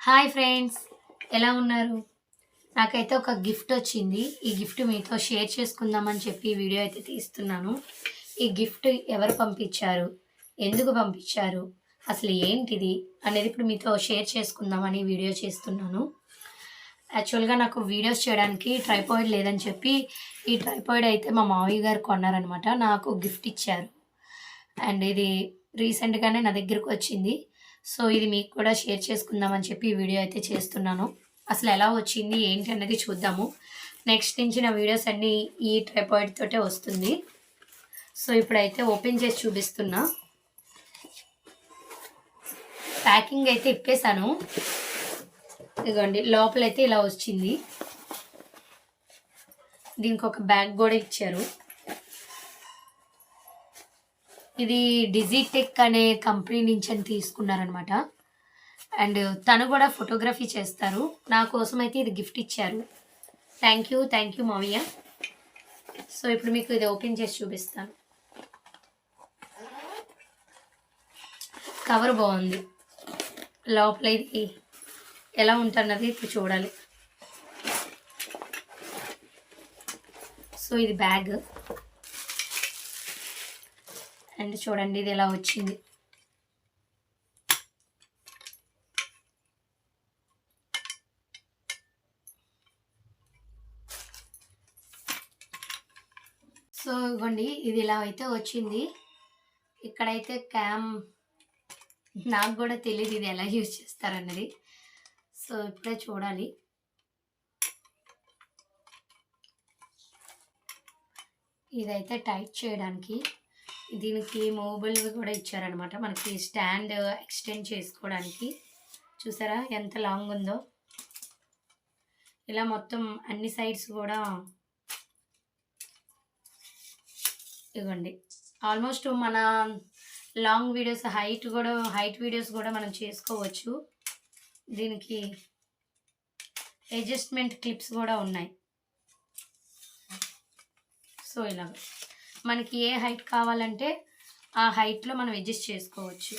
Hi friends ఎలా ఉన్నారు? నాకైతే ఒక గిఫ్ట్ వచ్చింది. ఈ గిఫ్ట్ మీతో షేర్ చేసుకుందామని చెప్పి వీడియో అయితే తీస్తున్నాను. ఈ గిఫ్ట్ ఎవరు పంపించారు? ఎందుకు పంపించారు? అసలు ఏంటిది? అనేది ఇప్పుడు మీతో షేర్ చేసుకుందామని వీడియో చేస్తున్నాను. యాక్చువల్గా నాకు వీడియోస్ చేయడానికి ట్రైపాయిడ్ లేదని చెప్పి ఈ ట్రైపాయిడ్ అయితే మా మావయ్య గారు కొన్నారనమాట నాకు గిఫ్ట్ ఇచ్చారు. అండ్ ఇది రీసెంట్గానే నా దగ్గరకు వచ్చింది. సో ఇది మీకు కూడా షేర్ చేసుకుందామని చెప్పి వీడియో అయితే చేస్తున్నాను. అసలు ఎలా వచ్చింది ఏంటి అన్నది చూద్దాము. నెక్స్ట్ నుంచి నా వీడియోస్ అన్నీ ఈ ట్రైపాయిడ్ తోటే వస్తుంది. సో ఇప్పుడైతే ఓపెన్ చేసి చూపిస్తున్నా. ప్యాకింగ్ అయితే ఇప్పేశాను. ఇదిగోండి లోపలైతే ఇలా వచ్చింది. దీనికి ఒక బ్యాగ్ కూడా ఇచ్చారు. ఇది డిజిటెక్ అనే కంపెనీ నుంచి అని తీసుకున్నారనమాట. అండ్ తను కూడా ఫోటోగ్రఫీ చేస్తారు. నా కోసం అయితే ఇది గిఫ్ట్ ఇచ్చారు. థ్యాంక్ యూ థ్యాంక్ యూ మామయ్య. సో ఇప్పుడు మీకు ఇది ఓపెన్ చేసి చూపిస్తాను. కవర్ బాగుంది. లోపల ఇది ఎలా ఉంటున్నది ఇప్పుడు చూడాలి. సో ఇది బ్యాగ్ అండ్ చూడండి ఇది ఎలా వచ్చింది. సో ఇవ్వండి ఇది ఇలా అయితే వచ్చింది. ఇక్కడైతే క్యామ్ నాకు కూడా తెలియదు ఇది ఎలా యూజ్ చేస్తారన్నది. సో ఇప్పుడే చూడాలి. ఇదైతే టైట్ చేయడానికి. దీనికి మూవబుల్ కూడా ఇచ్చారనమాట మనకి స్టాండ్ ఎక్స్టెండ్ చేసుకోవడానికి. చూసారా ఎంత లాంగ్ ఉందో. ఇలా మొత్తం అన్ని సైడ్స్ కూడా ఇవ్వండి. ఆల్మోస్ట్ మన లాంగ్ వీడియోస్ హైట్ కూడా హైట్ వీడియోస్ కూడా మనం చేసుకోవచ్చు. దీనికి అడ్జస్ట్మెంట్ క్లిప్స్ కూడా ఉన్నాయి. సో ఇలాగ. మనకి ఏ హైట్ కావాలంటే ఆ హైట్లో మనం అడ్జస్ట్ చేసుకోవచ్చు.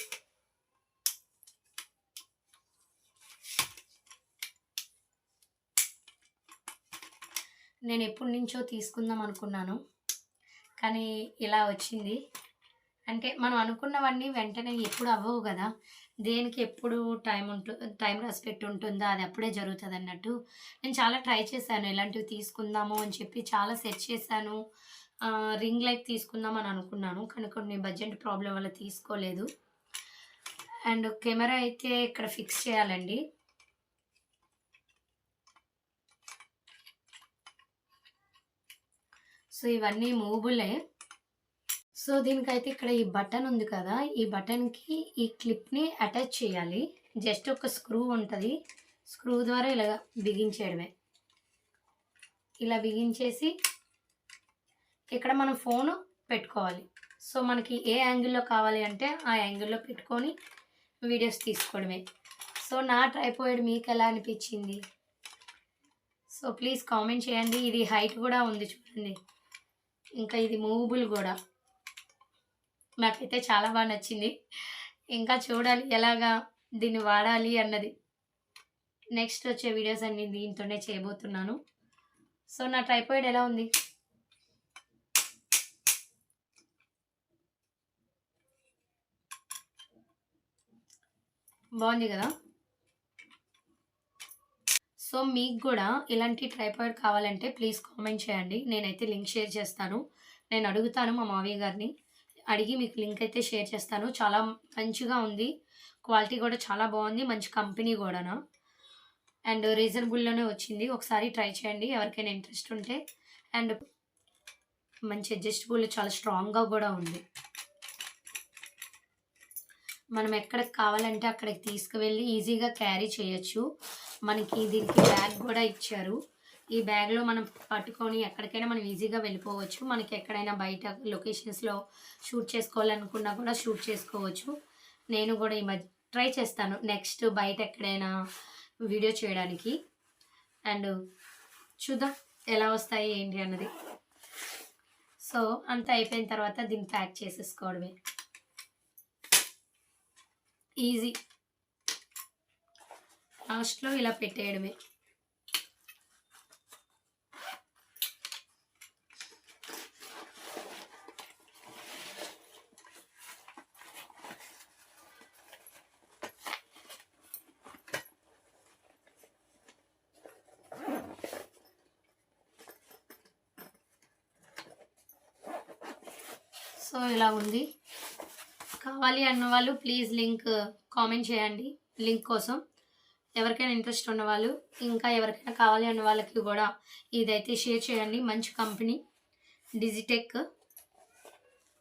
నేను ఎప్పటి నుంచో తీసుకుందాం అనుకున్నాను. కానీ ఇలా వచ్చింది. అంటే మనం అనుకున్నవన్నీ వెంటనే ఎప్పుడు అవ్వవు కదా. దేనికి ఎప్పుడు టైం ఉంటు టైం రెస్పెక్ట్ ఉంటుందో? అది అప్పుడే జరుగుతుంది అన్నట్టు నేను చాలా ట్రై చేశాను. ఇలాంటివి తీసుకుందాము అని చెప్పి చాలా సెర్చ్ చేశాను. రింగ్ లైట్ తీసుకుందాం అని అనుకున్నాను. కానీ కొన్ని బడ్జెట్ ప్రాబ్లం వల్ల తీసుకోలేదు. అండ్ కెమెరా అయితే ఇక్కడ ఫిక్స్ చేయాలండి. సో ఇవన్నీ మూవబులే సో దీనికైతే ఇక్కడ ఈ బటన్ ఉంది కదా. ఈ బటన్కి ఈ క్లిప్ని అటాచ్ చేయాలి. జస్ట్ ఒక స్క్రూ ఉంటుంది. స్క్రూ ద్వారా ఇలా బిగించేయడమే. ఇలా బిగించేసి ఇక్కడ మనం ఫోను పెట్టుకోవాలి. సో మనకి ఏ యాంగిల్లో కావాలి అంటే ఆ యాంగిల్లో పెట్టుకొని వీడియోస్ తీసుకోవడమే. సో నా ట్రైపోయిడ్ మీకు ఎలా అనిపించింది? సో ప్లీజ్ కామెంట్ చేయండి. ఇది హైట్ కూడా ఉంది చూడండి. ఇంకా ఇది మూవబుల్ కూడా. నాకైతే చాలా బాగా నచ్చింది. ఇంకా చూడాలి ఎలాగా దీన్ని వాడాలి అన్నది. నెక్స్ట్ వచ్చే వీడియోస్ అన్ని దీంతోనే చేయబోతున్నాను. సో నా ట్రైపాయిడ్ ఎలా ఉంది? బాగుంది కదా? సో మీకు కూడా ఇలాంటి ట్రైపాయిడ్ కావాలంటే ప్లీజ్ కామెంట్ చేయండి. నేనైతే లింక్ షేర్ చేస్తాను. నేను అడుగుతాను మా మావయ్య గారిని. అడిగి మీకు లింక్ అయితే షేర్ చేస్తాను. చాలా మంచిగా ఉంది. క్వాలిటీ కూడా చాలా బాగుంది. మంచి కంపెనీ కూడానా? అండ్ రీజనబుల్లోనే వచ్చింది. ఒకసారి ట్రై చేయండి. ఎవరికైనా ఇంట్రెస్ట్ ఉంటే. అండ్ మంచి అడ్జస్టబుల్ చాలా స్ట్రాంగ్గా కూడా ఉంది. మనం ఎక్కడికి కావాలంటే అక్కడికి తీసుకువెళ్ళి ఈజీగా క్యారీ చేయొచ్చు. మనకి దీనికి బ్యాగ్ కూడా ఇచ్చారు. ఈ బ్యాగ్లో మనం పట్టుకొని ఎక్కడికైనా మనం ఈజీగా వెళ్ళిపోవచ్చు. మనకి ఎక్కడైనా బయట లొకేషన్స్లో షూట్ చేసుకోవాలనుకున్నా కూడా షూట్ చేసుకోవచ్చు. నేను కూడా ఈ మధ్య ట్రై చేస్తాను నెక్స్ట్ బయట ఎక్కడైనా వీడియో చేయడానికి. అండ్ చూద్దాం ఎలా వస్తాయి ఏంటి అన్నది. సో అంతా అయిపోయిన తర్వాత దీన్ని ప్యాక్ చేసేసుకోవడమే. ఈజీ. లాస్ట్లో ఇలా పెట్టేయడమే. సో ఇలా ఉంది. కావాలి అన్న వాళ్ళు ప్లీజ్ లింక్ కామెంట్ చేయండి. లింక్ కోసం. ఎవరికైనా ఇంట్రెస్ట్ ఉన్నవాళ్ళు ఇంకా ఎవరికైనా కావాలి అన్న వాళ్ళకి కూడా ఇదైతే షేర్ చేయండి. మంచి company Digitek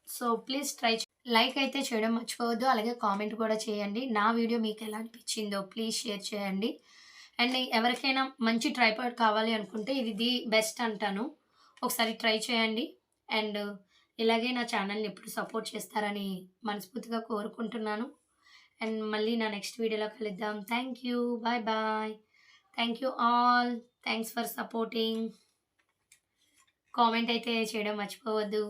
so please try like అయితే చేయడం మర్చిపోవద్దు. అలాగే కామెంట్ కూడా చేయండి. నా వీడియో మీకు ఎలా అనిపించిందో ప్లీజ్ షేర్ చేయండి. అండ్ ఎవరికైనా మంచి ట్రైపాడ్ కావాలి అనుకుంటే ఇది ది బెస్ట్ అంటాను. ఒకసారి ట్రై చేయండి. అండ్ ఇలాగే నా ఛానల్ని ఎప్పుడు సపోర్ట్ చేస్తారని మనస్ఫూర్తిగా కోరుకుంటున్నాను. అండ్ మళ్ళీ నా నెక్స్ట్ వీడియోలో కలుద్దాం. Thank you. Bye bye. Thank you all. Thanks for supporting. Comment అయితే చేయడం మర్చిపోవద్దు.